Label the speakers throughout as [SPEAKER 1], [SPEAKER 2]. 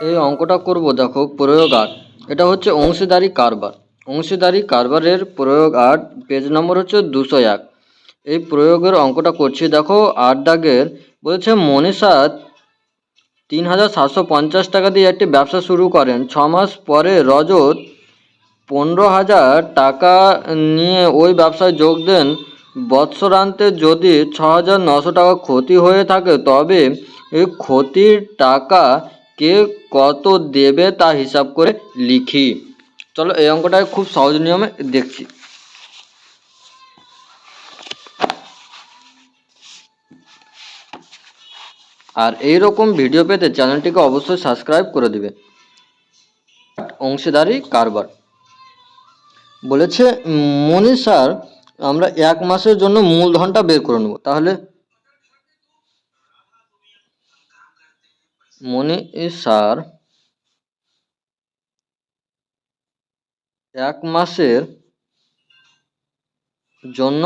[SPEAKER 1] এই অঙ্কটা করব দেখো প্রয়োগ আট। এটা হচ্ছে অংশীদারি কারবার। অংশীদারি কারবারের প্রয়োগ আট পেজ নম্বর হচ্ছে দুশো এক। এই প্রয়োগের অঙ্কটা করছি দেখো, আট দাগের। বলছে মনীষা তিন হাজার সাতশো পঞ্চাশ টাকা দিয়ে একটি ব্যবসা শুরু করেন। ছ মাস পরে রজত পনেরো হাজার টাকা নিয়ে ওই ব্যবসায় যোগ দেন। বৎসরান্তে যদি ছ হাজার নশো টাকা ক্ষতি হয়ে থাকে, তবে এই ক্ষতির টাকা কে কত দেবে তা হিসাব করে লিখি। চলো এই অঙ্কটা খুব সহজ নিয়মে দেখছি। আর এই রকম ভিডিও পেতে চ্যানেলটিকে অবশ্যই সাবস্ক্রাইব করে দিবে। অংশীদারি কারবার। বলেছে, মনীষার আমরা এক মাসের জন্য মূলধনটা বের করে নেব। তাহলে মনীষার এক মাসের জন্য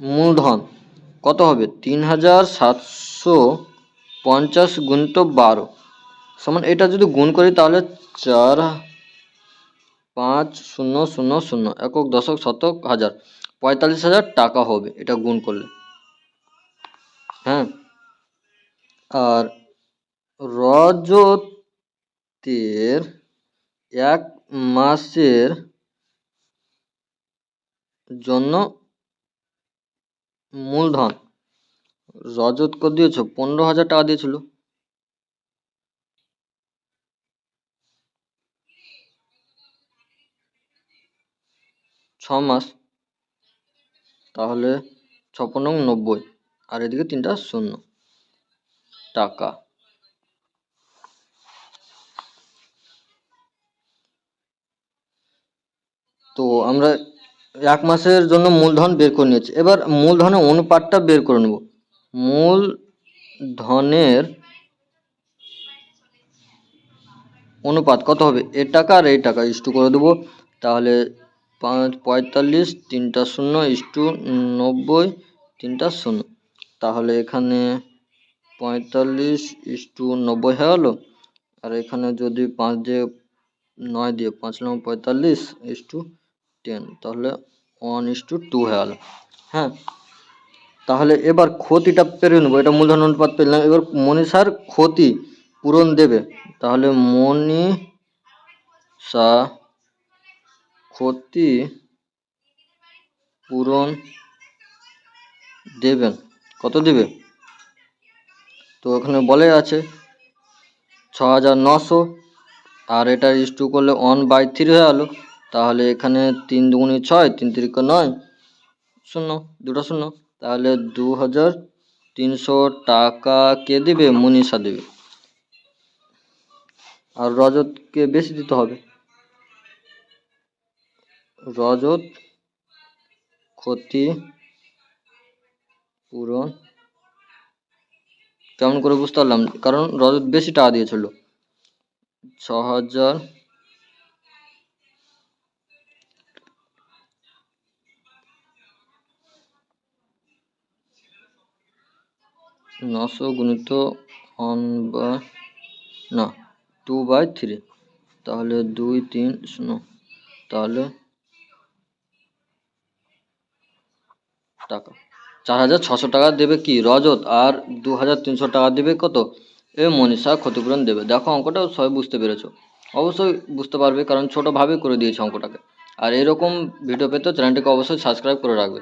[SPEAKER 1] মূলধন। কত হবে? তিন হাজার সাতশো পঞ্চাশ গুণিত বারো। সমান এটা যদি গুণ করি তাহলে চার পাঁচ শূন্য শূন্য শূন্য একক দশক শতক হাজার। পঁয়তাল্লিশ হাজার টাকা হবে এটা গুণ করলে। হ্যাঁ? আর রজতের এক মাসের জন্য মূলধন। রজত কত দিয়েছ? পনেরো হাজার টাকা দিয়েছিল। ছ মাস। তাহলে ছপন্ন নব্বই। আর এদিকে তিনটা শূন্য। টাকা। তো আমরা এক মাসের জন্য মূলধন বের করে নিয়েছি। এবার মূলধনের অনুপাতটা বের করে নেব। মূল ধনের অনুপাত কত হবে? এ টাকা আর এই টাকা, ইস্টু করে দেবো। তাহলে পাঁচ, পঁয়তাল্লিশ, তিনটা শূন্য, ইস্টু নব্বই, তিনটা শূন্য। তাহলে এখানে পঁয়তাল্লিশ ইস্টু নব্বই হয়ে গেলো। আর এখানে যদি পাঁচ দিয়ে নয় দিয়ে পাঁচ নং পঁয়তাল্লিশ ইস্টু টেন, তাহলে ওয়ান ইস্টু টু হয়ে গেলো। হ্যাঁ তাহলে এবার ক্ষতিটা পেরে নেব, এটা মূলধন অনুপাত পেলাম এবার মনীষার ক্ষতি পূরণ দেবে, তাহলে মনীষা ক্ষতি পূরণ দেবেন। কত দেবে? তো ওখানে বলে আছে ছ হাজার নশো, আর এটা ইস্টু করলে ওয়ান বাই থ্রি হয়ে গেলো। তাহলে এখানে তিন দুগুণি ছয়, তিন তিরিক নয়, শূন্য, দুটো শূন্য। তাহলে দু হাজার তিনশো টাকা কে দেবে? মনীষা দেবে। আর রজতকে বেশি দিতে হবে। রজত ক্ষতি পূরণ কেমন করে বুঝতে পারলাম? কারণ রজত বেশি টাকা দিয়েছিল। ছ হাজার নশো গুণিত ওয়ান বাই, না, টু বাই থ্রি। তাহলে দুই তিন শূন্য। তাহলে টাকা। চার হাজার ছশো টাকা দেবে কি রজত আর দু হাজার তিনশো টাকা দেবে কত? এ মনীষা ক্ষতিপূরণ দেবে। দেখো অঙ্কটা সবাই বুঝতে পেরেছ। অবশ্যই বুঝতে পারবে কারণ ছোটোভাবে করে দিয়েছে অঙ্কটাকে। আর এরকম ভিডিও পেতে চ্যানেলটিকে অবশ্যই সাবস্ক্রাইব করে রাখবে।